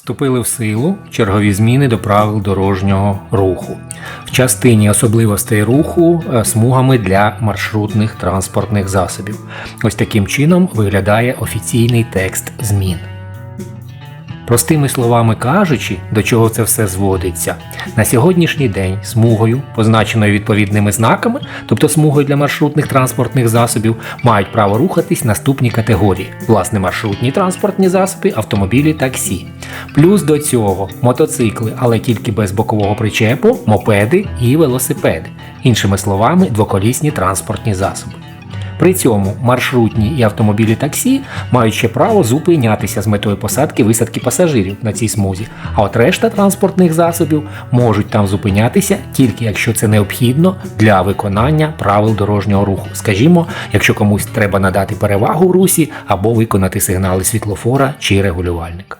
Вступили в силу чергові зміни до правил дорожнього руху в частині особливостей руху е, смугами для маршрутних транспортних засобів. Ось таким чином виглядає офіційний текст змін. Простими словами кажучи, до чого це все зводиться, на сьогоднішній день смугою, позначеною відповідними знаками, тобто смугою для маршрутних транспортних засобів, мають право рухатись наступні категорії: власне маршрутні транспортні засоби, автомобілі, таксі. Плюс до цього мотоцикли, але тільки без бокового причепу, мопеди і велосипеди, іншими словами, двоколісні транспортні засоби. При цьому маршрутні і автомобілі таксі мають ще право зупинятися з метою посадки висадки пасажирів на цій смузі, а от решта транспортних засобів можуть там зупинятися тільки якщо це необхідно для виконання правил дорожнього руху. Скажімо, якщо комусь треба надати перевагу в русі або виконати сигнали світлофора чи регулювальника.